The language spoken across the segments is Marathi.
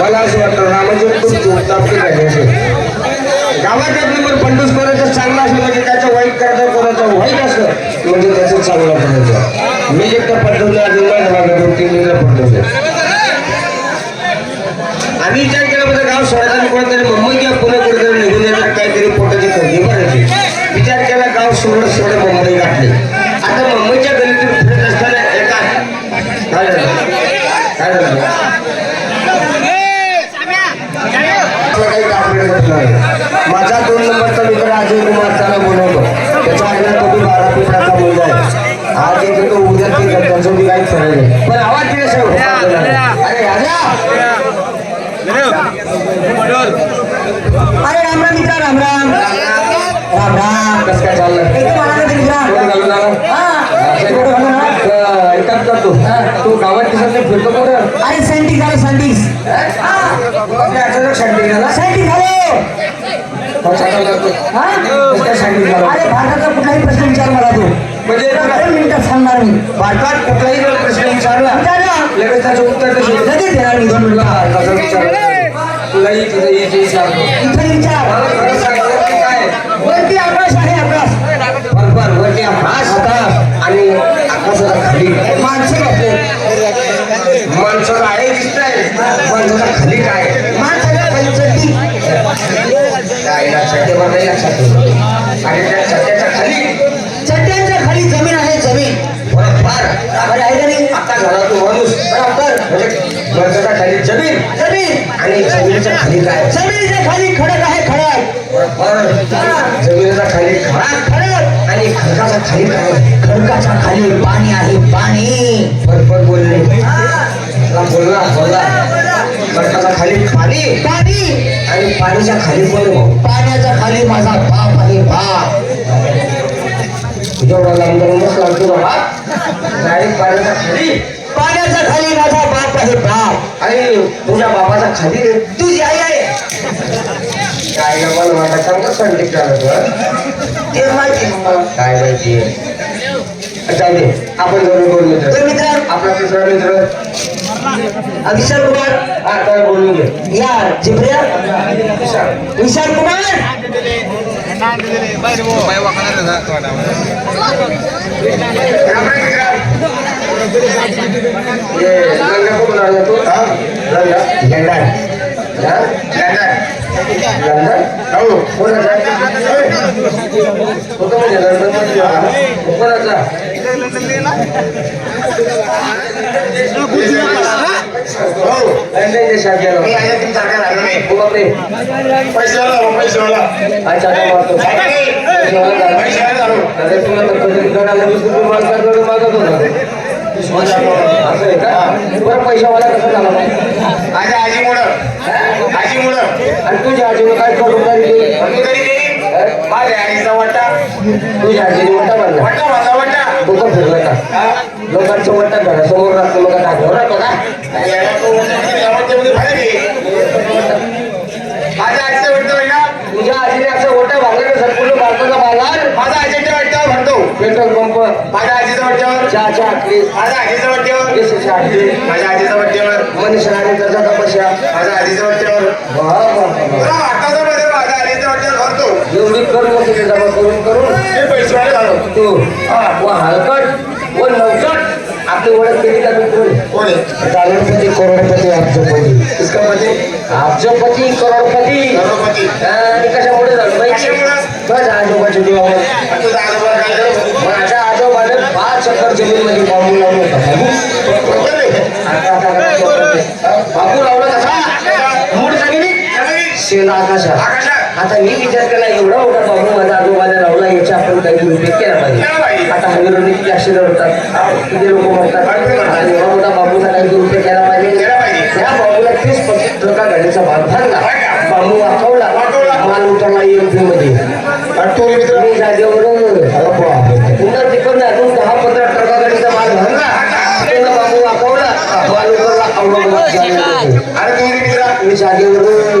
मला असं वाटतं रामाचं तूप चोपतापी पाहिजे गावात नंबर पंडूस करायचं चांगला असलं म्हणजे त्याचं वाईट करायचं कोणाचं वाईट असलं म्हणजे त्याचं चांगला करायचं मी एकदा पद्धतीने अजून नाही झाला दोन तीन वेळेला फरक आहे पण आवाज अरे राजा. अरे राम राम मित्रा राम राम. राम राम. कसं काय चाललं? एकदम आनंद मित्रा घालून आला? हा. ऐकत तू. गावात दिसत नाही फिरतो कुठं? अरे सँटिक झालं अचानक शांती झाला? सँटिक झालो. हा? अरे भारताचा कुठलाही प्रश्न विचार मला तू. म्हणजे मी भारतात कुठलाही जर प्रश्न विचारला. लगेच त्याचं उत्तर कशी लगेच देणार. मी दोन विचारलं तुलाही विचारतो इथे विचार. मला खरं सांगितलं की काय वरती आकाश आहे आकाश. बरोबर वरती आकाश. होता आणि आकाशाला खाली. माणसं बसले. माणसाला आहे दिसतंय. माणसाला खाली काय? माणसाला पंचटी काय लक्षात ठेवा नाही लक्षात ठेवा आणि त्या झाला तो माणूस. बरोबर म्हणजे माणसाच्या खाली जमीन. जमीन. आणि जमिनीच्या खाली काय? जमिनीच्या खाली खडक आहे खडक. बरोबर जमिनीच्या खाली खडक. खडक. आणि खडकाच्या खाली काय? खडकाच्या खाली पाणी आहे पाणी. बरोबर बोलले. बोलला बोलला. खडकाच्या खाली पाणी. पाणी. आणि पाणीच्या खाली भाऊ पाण्याच्या खाली माझा बाप आहे बाप. जेवढा लांब जाऊन बसला तू बाबा. डायरेक्ट पाण्याच्या खाली. पाण्याच्या खाली माझा बाप आहे बाप. आणि तुझ्या बाबाच्या खाली तुझी आई आहे. काय मला वाटत चांगलं तुला ते माहिती. काय माहिती जाऊ दे आपण दोन्ही दोन मित्र तर मित्र आपला तिसरा मित्र. विशाल कुमार. काय बोलून घे. यार जिब्रिया. विशाल. विशाल कुमार. राम राम मित्रा. ये लंगा कुठून आला तू हा लंगा लंडन हा? लंडन लंडन हो कोणाचा होतो म्हणजे लंडन बरं पैशावाला कसं झाला माझ्या आजीमुळं आजीमुळं आणि तुझ्या आजीने काय करून तरी माझ्या आईचा वाटा तुझ्या आजीने मोठा बनला वाटा माझा वाटा लोकांचं वाटतं राहतं घोर राहतो का याला तो वाटा किती गावाच्यामध्ये फरक आहे माझ्या आईचं वाटतं बघा तुझ्या आजीने असं मोठं भांगलं संपूर्ण भारताचा बाजार माझा आजीच्या वाट्यावर भरतो. Petrol pump. माझ्या आजीच्या वाट्यावर. चहाच्या माझ्या आजीच्या वाट्यावर. केसाच्या आटली माझ्या आजीच्या वाट्यावर. मनीष राणे त्याचा तपस्या. माझ्या आजीच्या वाट्यावर. माझ्या आजीच्या वाट्यावर भरतो. एवढी कर मग तिथे जमा करून करून. पैसेवाले झालो. तू व हलकट आपली ओळख केली का कोण? आहे? करोडपती करोडपती अब्जपती इसका मध्ये अब्जपती करोडपती. करोडपती आणि कशामुळे झालं माहिती कशामुळे? बस आजोबाच्या जीवावर? माझ्या आजोबाने पाच एकर जमीन मध्ये बांबू लावला होता. बाबू लावला कसा? शेण आकाशात. आकाशात. आता मी विचार केला एवढा मोठा बाबू माझ्या आजोबाने लावला याची आपण काही उपयोग केला पाहिजे. आता किती ऍक्सिडेंट होतात किती लोक एवढा मोठा बाबूचा काही उपयोग केला पाहिजे. त्या बाबूला तीस पस्तीस ट्रका गाडीचा भाग भरला. बांबू वाकवला. माल उतरला एमपी मध्ये आणि तो मित्र मी बापरे. पुन्हा तिकडनं अजून दहा पंधरा ट्रका गाडीचा माल भरला पुन्हा बांबू वाकवला माल उतरला औरंगाबाद जागेवर. मी जागेवरून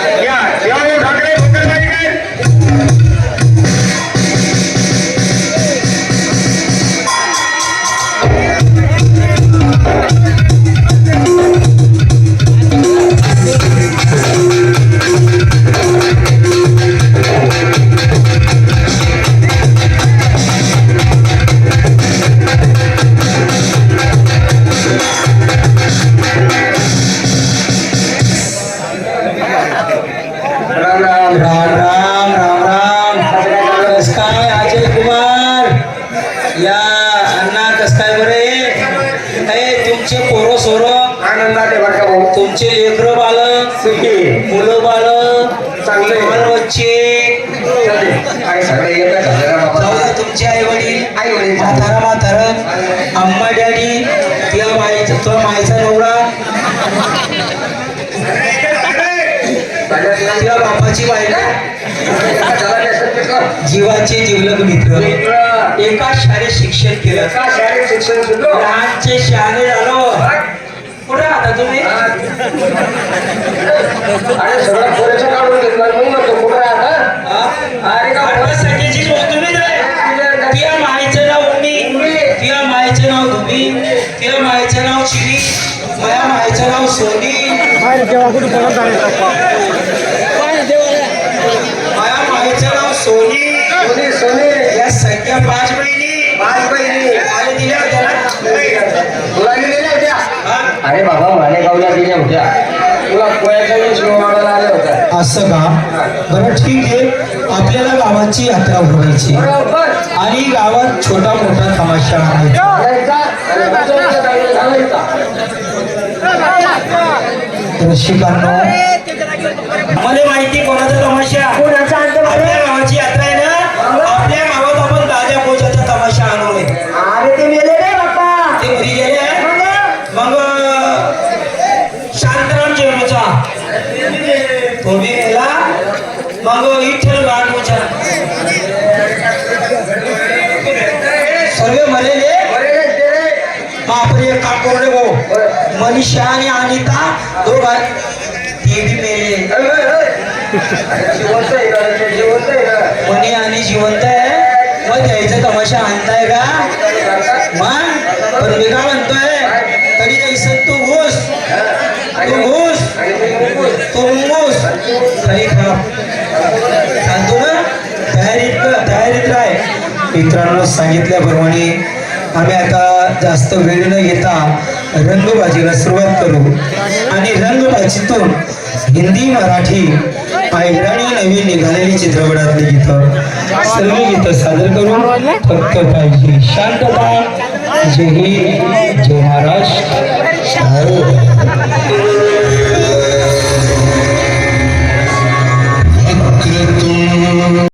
या अण्णा कस काय बरे तुमचे पोरं सोरं? आनंदात आहे बरं का भाऊ. तुमचे लेकरं सुखी मुलं बालक चांगलं. बाल बच्चे काय तुमचे आई वडील आई वडील. म्हातारा म्हातारं. अम्मा डॅडी. त्या माईचा तो माईचा नवरा. त्या बापाची बायका. जीवाचे जीवलग मित्र. एका शाळेत शिक्षण केलं. शाळेत शिक्षण सुद्धा? लहानचे शहाणे झालो कुठे आता तुम्ही आणि सगळं पोरेचं काढून घेतलं. म्हणतो? कुठं राहता हा? अरे का. त्या माईचं नाव उन्नी त्या माईचं नाव धुमी. त्या माईचं नाव चिनी माझ्या माईचं नाव सोनी. माझ्या माईचं नाव सोनी. अरे बाबा मालेगावला दिल्या होत्या. तुला वेळेस शिवमाला आल्या होत्या. असं का? बरं ठीक आहे. आपल्याला गावाची यात्रा भरवायची बरोबर आणि गावात छोटा मोठा तमाशा आणायचा आणि घालायचा रसिकांनो मला माहिती कोणाचा तमाशा? कोणी बी गेला मग विठ्ठल गांडूचा सर्व मरेले. बापरे रे ते रे एक काम करू रे मनीषा आणि अनिता दोघा ते बी मेले. जिवंत आहे का जिवंत आहे का मनी आणि जिवंत आहे. मग द्यायचा तमाशा आणताय का? मग? पण मी काय म्हणतोय? तरी जायचं तू घुस. तू घुस. खाली सांगतो ना तयारीत मित्रांनो सांगितल्याप्रमाणे आम्ही आता जास्त वेळ न घेता रंगबाजीला सुरुवात करू. आणि रंगबाजीतून हिंदी मराठी आयराणी नवीन निघालेली चित्रपटातली गीतं सर्व गीतं सादर करू. फक्त पाहिजे शांतता. जय हिंद जय महाराष्ट्र.